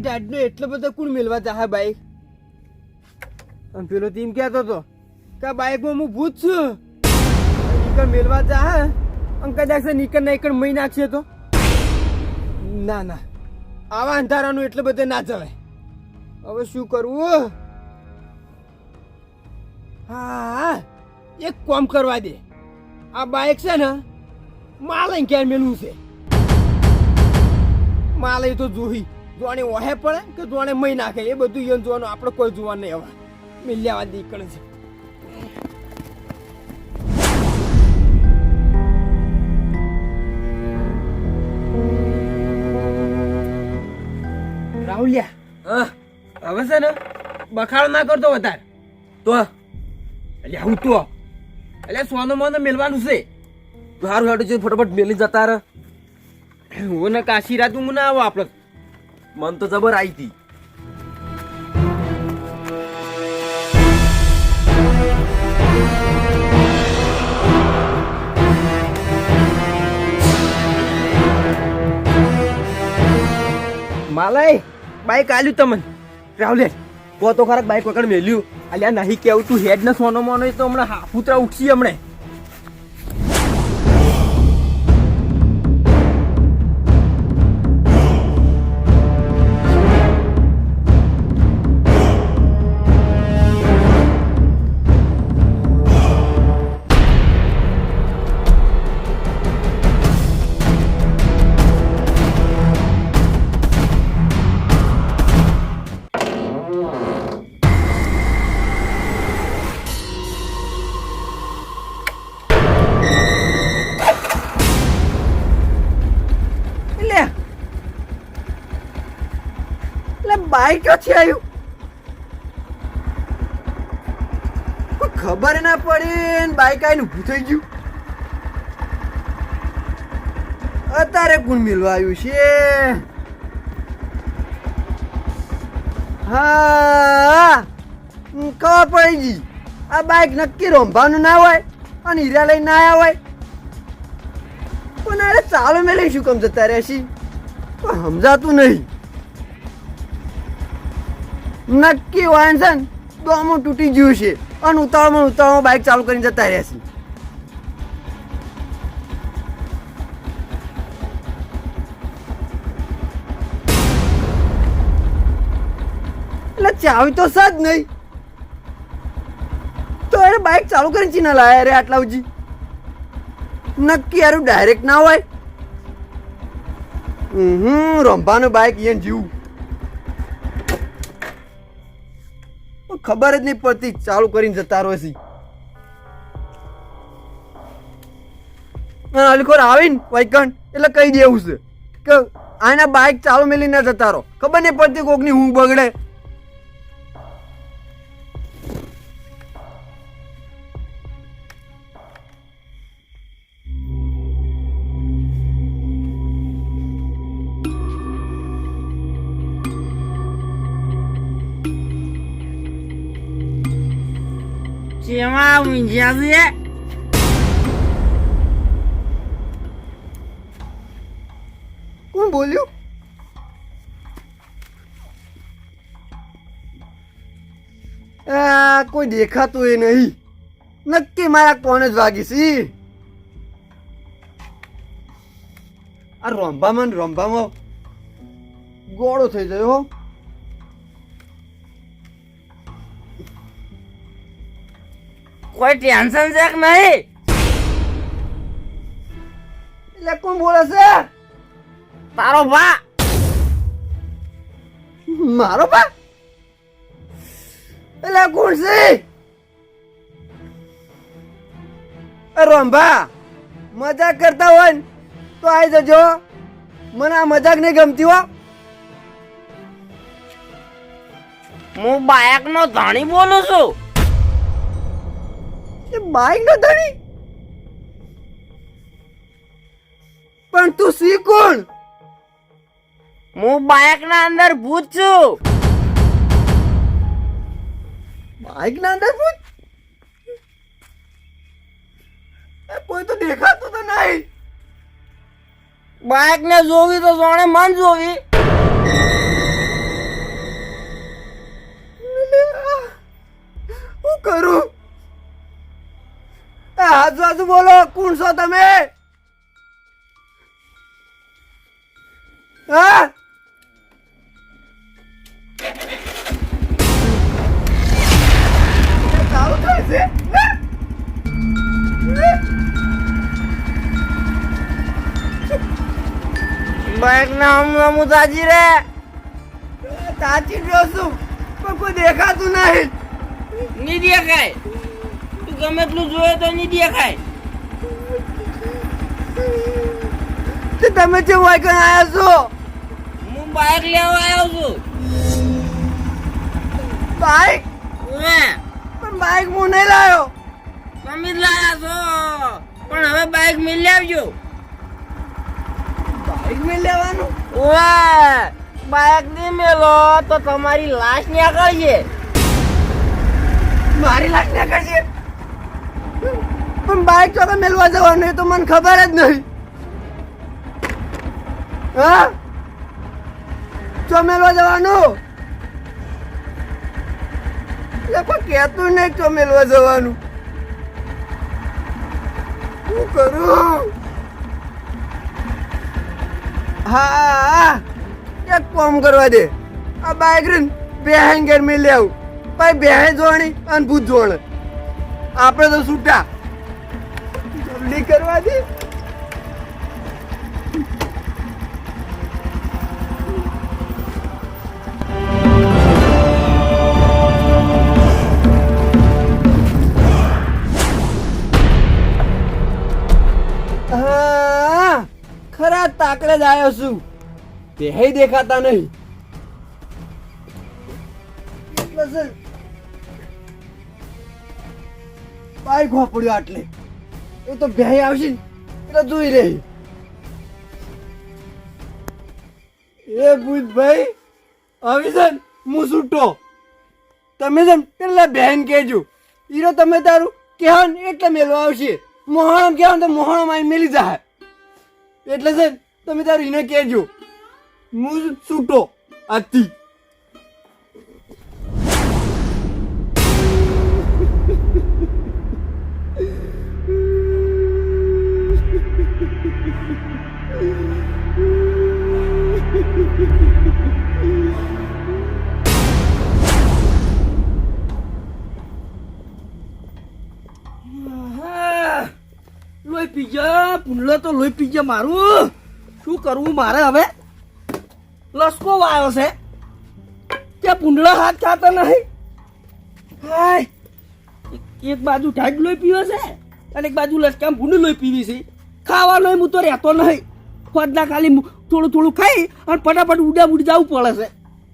આવી ટાઈટનો એટલો બધો કુણ મેળવા ચાહે બાઈક. અને પેલો તીમ કહેતો હતો કે બાઈકમાં હું ભૂત છું. નીકળ મેળવા ચાહે અને કદાચ નીકળ નીકળ મહી નાખશે તો. ના ના. આવા અંધારાનું એટલે બધે ના જવાય. હવે શું કરવું? હા, એક કોમ કરવા દે. આ બાઈક છે ને માલ ક્યાં મેલું છે? માલ તો જોઈ જોણે ઓહે પડે કે જોણે મહી નાખે? એ બધું યન જોવાનું આપણે કોઈ જોવાનું નહીં હવે. મિલ્યાવા નીકળે છે. રાહુલિયા હવે છે ને? બખાડ ના કરતો વધારે. તો? એટલે હું તો? એટલે સોનો મને મેળવાનું છે. સારું સારું છે ફટાફટ મેલી જતા રહે. હું ને કાશી રાત હું ના આવો આપણે. મન તો જબર આવી હતી માલય બાઈક આલ્યું તમને રાહુલે કો તો ખરાક બાઈક વગર મેલ્યું અલ્યા નહીં કેવું તું હેડ ને સોનો મોનો એ તો હમણાં હાફુતરા ઉઠશી હમણે લે બાઈક ક્યાંથી આવ્યું? ખબર ના પડી બાઈક આવીને ઊભું થઈ ગયું. અત્યારે કોણ મિલવા આવ્યું છે. હા ખબર પડી ગઈ. આ બાઈક નક્કી રોંભાનું ના હોય અને હીરા લઈને ના આવ્યા હોય. પણ અરે ચાલો મેં લઈશું, કમ જતા રહેશી? સમજાતું નહીં. નક્કી વાયન છે ને દોમું તૂટી ગયું છે. અને ઉતાવળમાં ઉતાવળમાં બાઇક ચાલુ કરીને જતા રહેશે એટલે ચાવી તો સજ નહીં. તો અરે બાઇક ચાલુ કરીને ચીના લાયા અરે આટલા ઉજી નક્કી યાર ડાયરેક્ટ ના હોય. હમ રંભાનું બાઇક અહીંયા જીવું. ખબર જ નહીં પડતી ચાલુ કરીને જતા રહો છે. અલખોર આવીને વૈકણ, એટલે કહી દેવું છે કે આના બાઈક ચાલુ મેલી ના જતા રહો. ખબર નહીં પડતી કોકની ઊંઘ બગડે. જેમાં ઊંઝ્યા છે કોણ બોલ્યું કોઈ દેખાતું એ નહીં નક્કી મારા કોને જ વાગી છે આ રોંભામાં રોંભામાં ગોળો થઈ ગયો કોઈ ટેન્શન છે કે નહીં? એટલે કોણ બોલે છે? તારો ભા. મારો બા એટલે કોણ છે? રોંભા મજાક કરતા હોય ને તો આવી જજો. મને આ મજાક નહીં ગમતી હો. હું બાયક નો ધણી બોલું છું. એ માઈનો ધણી? પણ તું સી કોણ? હું બાયક ના અંદર ભૂત છું. બાયક ના અંદર ભૂત? કોઈ તો દેખાતું તો નહીં. બાયક ને જોવી તો જોણે મન જોવી. હું કરું? હાજુ હાજુ બોલો, કોણ છો તમે? હા? બાઈક ના હમ હમ તાજી રે. તાચી રહ્યો કોઈ દેખાતું નહીં. નહીં દેખાય. ગમે એટલું જોયે તો નહીં દેખાય. તે તમે જે વાગણ આવ્યા છો? હું બાઈક લેવા આવ્યો છું. બાઈક? પણ બાઇક હું નહીં લાવ્યો તમે જ લાયા છો. પણ હવે બાઈક મિલી આવજો બાઈક મેં લેવાનું? ઓવે બાઈક નહીં મેલો તો તમારી લાશ નીકળશે. મારી લાશ ના કરશે પણ બાઈક તો મેલવા જવાનું એ તો મને ખબર જ નહીં. હા? ચો મેલવા જવાનું? એટલે કોઈ કહેતું નહીં ચો મેલવા જવાનું. શું કરું? હા, એક કોમ કરવા દે. આ બાઈક રીન બે ઘેર મેં લેવું ભાઈ બે જોણી અને ભૂત જોણ આપણે તો છૂટા. જલ્દી કરવા ખરા તાકડે જ આવ્યો છું. તે દેખાતા નહીં. બાઈક વાપર્યું આટલે. એ તો બે આવશે એટલે જોઈ રહી એ ભૂતભાઈ આવી છે હું છૂટો. તમે છે પેલા બહેન કહેજો. હીરો, તમે તારું કહેવા ને, એટલે મેલો આવશે. મોહણમ કહેવાનું તો મોહણમ આવી મેલી જાય એટલે છે તમે તારું એને કહેજો. હું છૂટો આજથી. લોહી પી ગયા પુનલો તો લોહી પી મારું. શું કરવું મારે હવે? લસકો વાયો છે. કે પુંડળા હાથ ખાતા નહીં? હાય. એક- બાજુ ઢાઢ લોહી પીવે છે અને એક બાજુ લસકામ ભૂંડ લોહી પીવી છે. ખાવાનો હું તો રહેતો નહીં. ખોદના ખાલી થોડું થોડું ખાઈ અને ફટાફટ ઉડા ઉડી જવું પડે છે.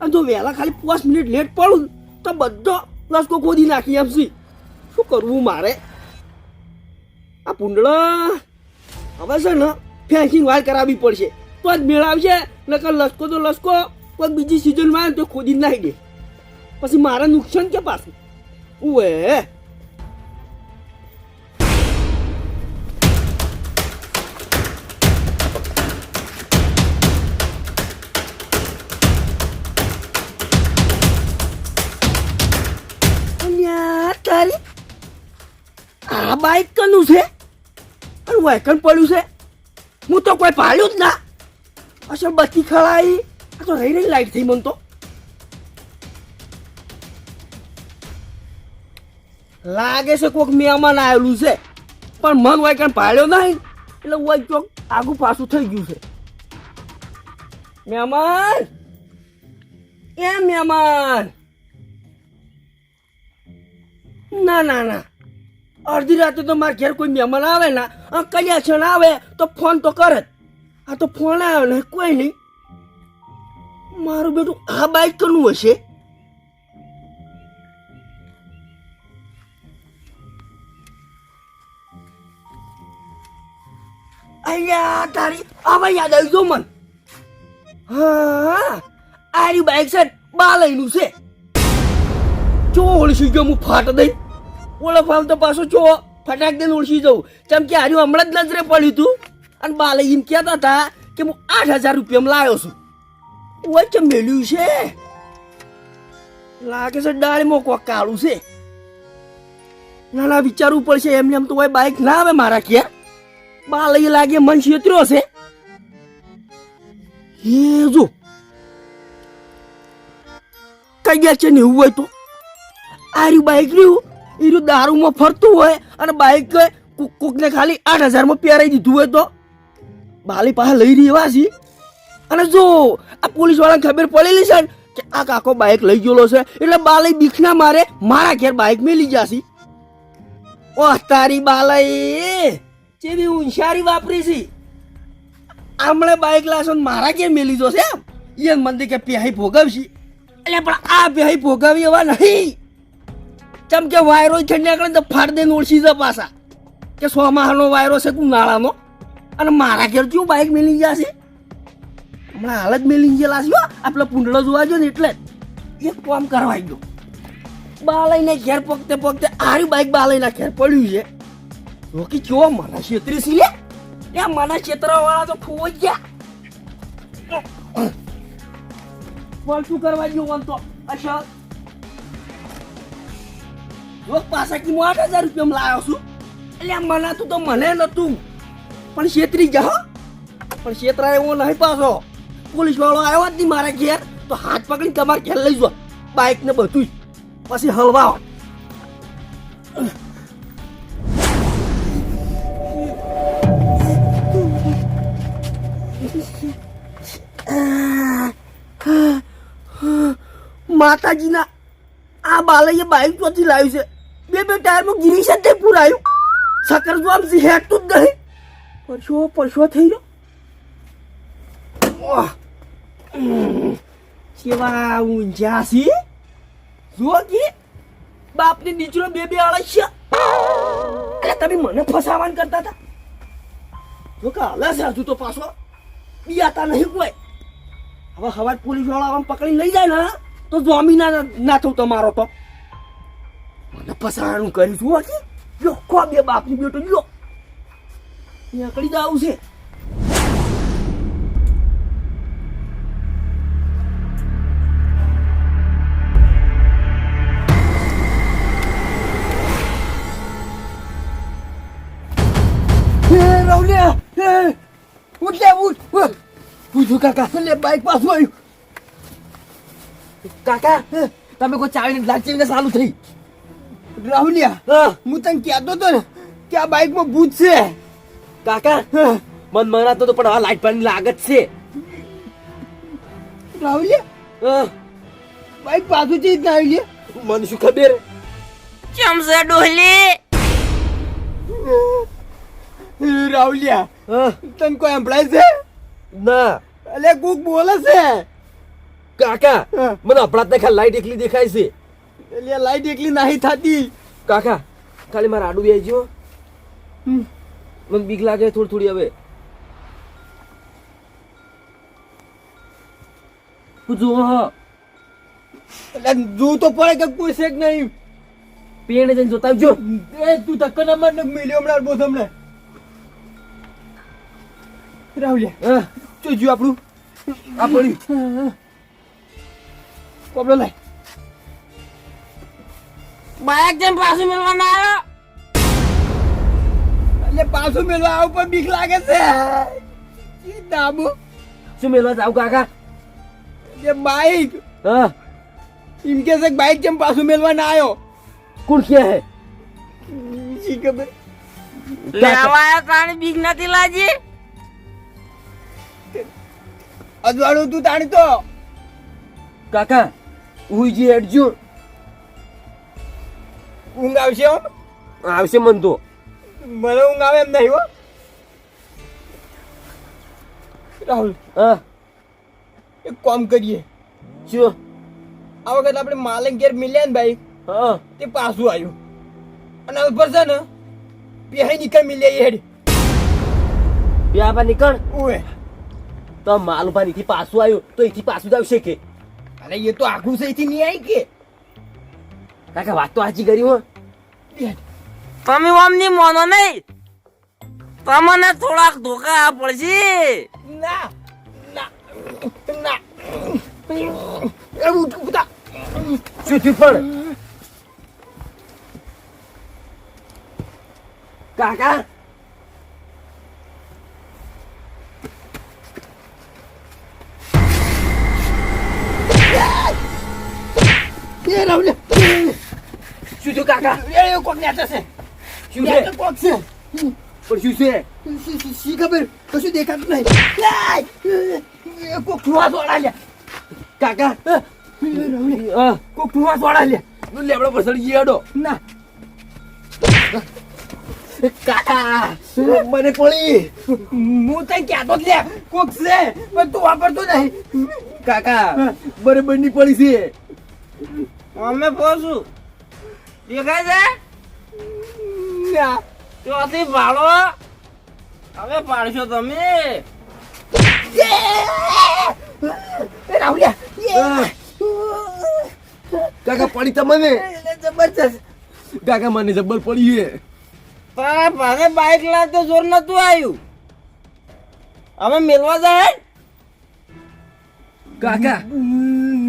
અને જો વહેલા ખાલી પાંચ મિનિટ લેટ પડું તો બધો લસકો ખોદી નાખી એમ શું કરવું મારે? આ પુંડળા હવે છે ને ફેન્સિંગ વાર કરાવવી પડશે. તો જ મેળ આવશે નકર લસકો તો લસકો કોઈ બીજી સિઝનમાં આવે ને તો ખોદી નાખી દે. પછી મારે નુકસાન કે પાછું? ઉવે. કનું છે? અને વાયકન પડ્યું છે? હું તો કોઈ પાડ્યું જ ના. અસલ બત્તી ખળાઈ આ તો રહી રહી લાઈટ થઈ મન તો. લાગે છે કોઈક મહેમાન આવેલું છે. પણ મન વાયકન પાડ્યો નહીં. એટલે વાય ચોક આગું પાછું થઈ ગયું છે. મહેમાન એ મહેમાન ના ના ના. અડધી રાતે તો મારા ઘેર કોઈ મહેમાન આવે ના. આ કયા ક્ષણ આવે તો ફોન તો કરે જ. આ તો ફોન આવે ને કોઈ નહીં. મારું બેટું આ બાઈક કનું હશે? અહીંયા તારી આવા યાદ આવી જો મન. હા, આરી બાઈક છે ને છે. ચોળ સુધી હું ફાટ દઈ. ઓળખવામાં તો પાછો જો, ફટાક દઈને ઓળસી જવું કેમ કે હાર્યું હમણાં જ નજરે પડ્યું તું. અને બાલે એમ કહેતા હતા કે હું આઠ હજાર રૂપિયામાં લાવ્યો છું. વચ્ચે મેલ્યું છે? લાગે છે ડાળીમાં કોક કાળું છે. ના ના વિચારવું પડશે, એમને એમ તો ભાઈ બાઇક ના આવે મારા ઘેર. બાલે લાગે મન છેતર્યો છે. એ જો. કઈ ગયા છે ને એવું હોય તો? આર્યું બાઇક રહ્યું એ રહ્યું દારૂમાં ફરતું હોય અને બાઇક કોક કોકને ખાલી આઠ હજારમાં પહેરાઈ દીધું હોય તો? બાલી પાસે લઈ રહ્યા છે અને જો, આ પોલીસ વાળાને ખબર પડેલી છે કે આ કાકો બાઇક લઈ ગયેલો છે, એટલે બાલઈ બીક ના મારે મારા ઘેર બાઇક મેલી જશે. ઓહ તારી બાલાઈ જેવી ઉંશારી વાપરી છે. આમણે બાઇક લાશો મારા ઘેર મેલી જો છે એમ. એ મંદિર કે પેહાઈ ભોગવશી. એટલે પણ આ પેહાઈ ભોગવી એવા નહીં. ચમ કે વાયરો છે નીકળે તો ફાડ દઈને ઓળસી જા પાછા. કે સો માહનો વાયરો છે તું નાળાનો. અને મારા ઘેર ચું બાઇક મેલી જશે હમણાં હાલ જ મેલી ગયેલા છે આપણે પૂંડળો જોવા જો ને એટલે એક કામ કરવાઈ ગયો. બાલઈને ઘેર પગતે પગતે આરી બાઈક બાલઈના ઘેર પડ્યું છે. રોકી કેવો મને છેતરી સી લે? ત્યાં મને છેતરા વાળા તો ખૂબ જ ગયા. પણ શું કરવા ગયો? તો. અશોક જો પાછા કી હું આઠ હજાર રૂપિયા લાવ્યો છું. એટલે મને તું તો મને નતું. પણ છેતરી હો. પણ છેતરા એવો નહીં પાછો. પોલીસ વાળો આવ્યો જ નહીં મારા ઘેર. તો હાથ પકડી તમારે ઘેર લઈ જાઓ. બાઇક ને બધું. પછી હલવાઓ માતાજીના આ બાલઈએ બાઈક ચોથી લાવ્યું છે. બે બે ટાયરમાં ગીરી છે તે પુરાયું. સકર જો આમ હેઠતું જ નહીં? પરસો પરસો થઈ. ઉમ. કેવા ઊંઝા છે જુઓ કે. બાપની દીકરો બે બે અળસ્ય અરે તમે મને ફસાવાન કરતા હતા. જો કે હાલે છે હજુ તો પાછો. બિયાતા નહીં કોઈ. હવે હવાર પોલીસવાળા આમ પકડી લઈ જાય ને તો જોમી ના ના થવું તમારો તો. મને ફસાવાનું કરી છું કે લો કો બે બાપની બેટો લો નીકળી જવું છે. ઉઠ લે, ઉઠ ઉઠ. કાકા. બાઈક પાછું આવ્યું. કાકા તમે કોઈ ચાવીને લાચીને ચાલુ થઈ. રાહુલિયા હું. તને કહેતો હતો ને કે આ બાઇકમાં ભૂત છે. કાકા મન મનાતો તો પણ આ લાઈટ પાણી લાગત છે. રાહુલિયા હા, બાઇક પાછું ચીજ ના આવી મને શું ખબર? ચમસે ડોહલી. રાહુલિયા હા, તને કોઈ સંભળાય છે? ના. અલે કોક બોલે છે? કાકા મને હમણાં જ લાઈટ એકલી દેખાય છે. એટલે લાઈટ એકલી નહીં થતી. કાકા ખાલી મારા આડું આવી ગયો મને બીક લાગે થોડી થોડી હવે. જુઓ હ. એટલે જોવું તો પડે કે કોઈ છે કે નહીં. પેણે જઈને જોતા આવજો. એ તું ધક્કો ના માર મિલ્યો હમણાં બોધ હમણાં. રાહુલિયા હા, જોજો આપણું. આ પડ્યું. કોબલો લાય બાઇક જેમ પાછું મેળવાના આવ્યો? એટલે પાછું મેળવા આવું પણ બીક લાગે છે. દાબો શું મેળવા જાવ કાકા? જે બાઈક. હા. એમ કે છે કે બાઈક જેમ પાછું મેળવા ના આવ્યો. કોણ ક્યાં હે? શી ખબર લેવા આવ્યો તાણી બીક નથી લાજી અજવાળું તું તાણી તો. કાકા ઉઈજી હેડજો ઊંઘ આવશે હો? આવશે મન તો મને ઊંઘ આવે એમ નહીં હો. રાહુલ હા. એક કામ કરીએ. શું? આ વખત આપણે માલક ઘેર મિલ્યા ને ભાઈ હા. તે પાછું આવ્યું. અને હવે પર છે ને પેહી નીકળ મિલ્યા હેડ. પ્યાપા નીકળ? ઓએ તો માલ માલુપા નીથી પાછું આવ્યું તો એથી પાછું જ આવશે કે? અરે એ તો આખું સહીથી નહીં આવી કે. કાકા વાત તો આજી કરી હો. તમે આમ અમની માનો નહીં. તમને થોડાક ધોકા પડશે. ના ના ના. ઉઠા કાકા એ રાવલે શું થયું કાકા? એ કોક ને છે. શું છે? કોક છે. પણ શું છે? શી- ખબર? કશું દેખાતું નહીં. કોક ઠુવા સોડા લે. કાકા કોક ઠુવા સોડા લે. લેબડો પસડી ગયો ના. કાકા મને પડી. હું તઈ કહેતો જ લે. કોક છે પણ તું વાપરતો નહીં. કાકા. બરાબરની પડી છે. અમે પોસું. દેખાય છે? ના. ચોથી પાડો હવે પાડશો તમે. કાકા પડી તમને જબરજસ્ત. કાકા મને જબર પડી છે. તારા પાસે બાઇક લાગતો જોર નતું આવ્યું. અમે મેળવા જાય? કાકા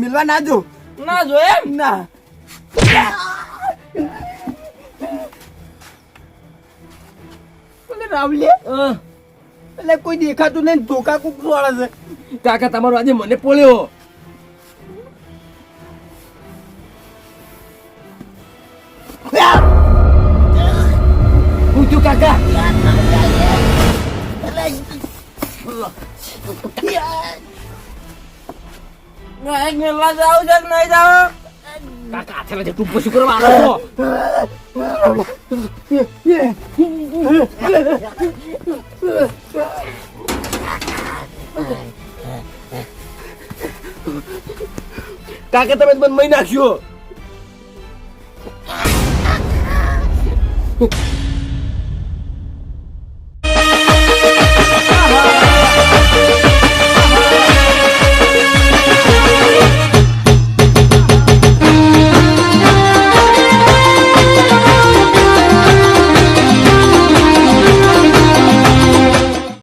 મિલવા ના જો ના જો એમ? ના. રાવલે? એટલે કોઈ દેખાતું નહીં ધોકા કુક વાળા છે. કાકા તમારો આજે મને પોલ્યો. નહીં જાવ કાકા હાથે જેટલું પશુ કરવા આવ્યો કાકા તમે તો મહી નાખ્યો.